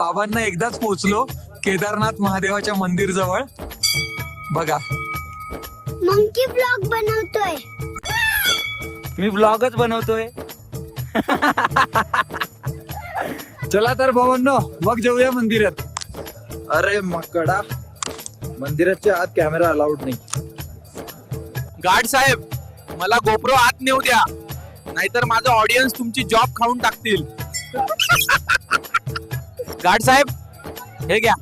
बाबांना एकदाच पोहोचलो केदारनाथ महादेवाच्या मंदिर जवळ बघा. मंकी ब्लॉग बनवतोय. मी ब्लॉगच बनवतोय. चला तर भावांनो मग जाऊया मंदिरात. अरे मकडा. मंदिराच्या आत कॅमेरा अलाउड नाही. गार्ड साहेब मला गोप्रो आत नेऊ द्या. नाहीतर माझं ऑडियन्स तुमची जॉब खाऊन टाकतील. गार्ड साहेब हे घ्या.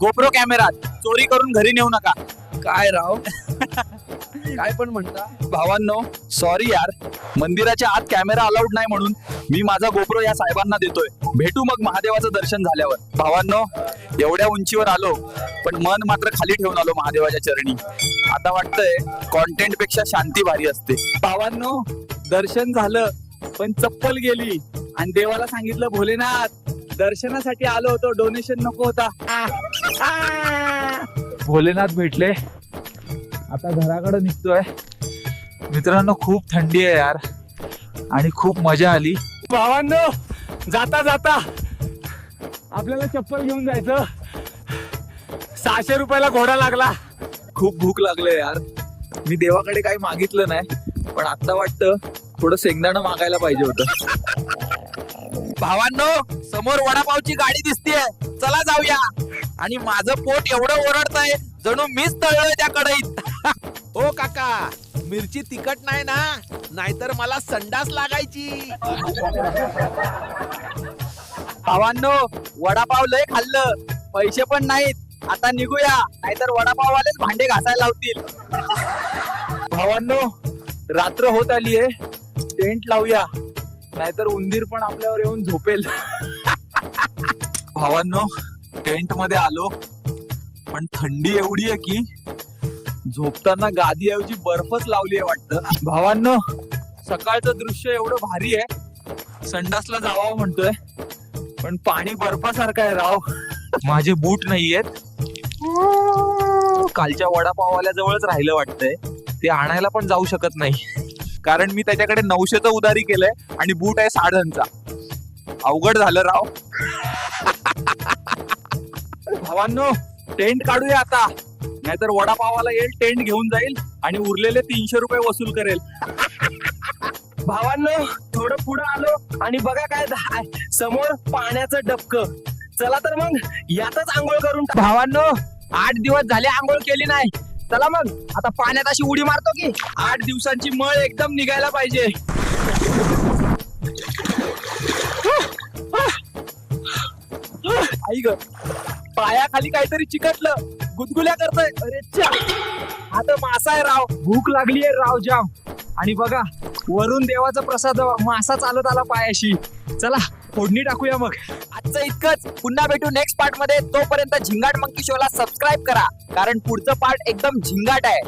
गोप्रो कॅमेरा चोरी करून घरी नेऊ नका. काय राव? काय पण म्हणता. भावांनो सॉरी यार. मंदिराच्या आत कॅमेरा अलाउड नाही म्हणून मी माझा गोप्रो या साहेबांना देतोय. भेटू मग महादेवाचं दर्शन झाल्यावर. भावांनो एवढ्या उंचीवर आलो पण मन मात्र खाली ठेवून आलो महादेवाच्या चरणी. आता वाटतंय कॉन्टेंटपेक्षा शांती भारी असते. भावांनो दर्शन झालं पण चप्पल गेली. आणि देवाला सांगितलं भोलेनाथ दर्शनासाठी आलो होतो. डोनेशन नको होता. भोलेनाथ भेटले. आता घराकडे निघतोय. मित्रांनो खूप थंडी आहे यार. आणि खूप मजा आली. भावांनो जाता जाता. आपल्याला चप्पल घेऊन जायचं. सहाशे रुपयाला घोडा लागला. खूप भूक लागले यार. मी देवाकडे काही मागितलं नाही पण आता वाटतं थोडं शेंगदाणं मागायला पाहिजे होतं. भावांनो समोर वडापावची गाडी दिसतीये. चला जाऊया. आणि माझं पोट एवढं ओरडतंय जणू मीच तळलोय त्या कढईत. हो काका. मिरची तिखट नाही ना? नाहीतर मला संडास लागायची. भावांनो वडापाव लय खाल्लं. पैसे पण नाहीत. आता निघूया. नाहीतर वडापाववालेच भांडे घासायला लावतील. भावांनो रात्र होत आली आहे टेंट लावूया. नाहीतर उंदीर पण आपल्यावर येऊन झोपेल. भावांनो टेंटमध्ये आलो. पण थंडी एवढी आहे की झोपताना गादी ऐवजी बर्फच लावली आहे वाटतं. भावांनो सकाळचं दृश्य एवढं भारी आहे. संडासला जावा म्हणतोय. पण पाणी बर्फासारखं आहे राव. माझे बूट नाहीयेत. कालच्या वडापाववाल्या जवळच राहिलं वाटतंय. ते आणायला पण जाऊ शकत नाही. कारण मी त्याच्याकडे नऊशेचं उधारी केलंय आणि बूट आहे साडनचा. अवघड झालं राव. भावांनो टेंट काढूया आता. नाहीतर वडापावाला येईल टेंट घेऊन जाईल आणि उरलेले तीनशे रुपये वसूल करेल. भावांनो थोडं पुढं आलो आणि बघा काय समोर पाण्याचं डबक. चला तर मग यातच आंघोळ करून टाक. भावांनो आठ दिवस झाले आंघोळ केली नाही. चला मग. आता पाण्यात अशी उडी मारतो की आठ दिवसांची मळ एकदम निघायला पाहिजे. आई ग पायाखाली काहीतरी चिकटलं. गुदगुल्या करतोय. अरे च्या. मासा आहे राव. भूक लागली आहे राव जाम. आणि बघा वरून देवाचा प्रसाद मासा चालत आला पायाशी. चला. फोडणी टाकूया मग. आजचं इतकंच. पुन्हा भेटू नेक्स्ट पार्टमध्ये. तोपर्यंत झिंगाट मंकी शोला सबस्क्राईब करा. कारण पुढचं पार्ट एकदम झिंगाट आहे.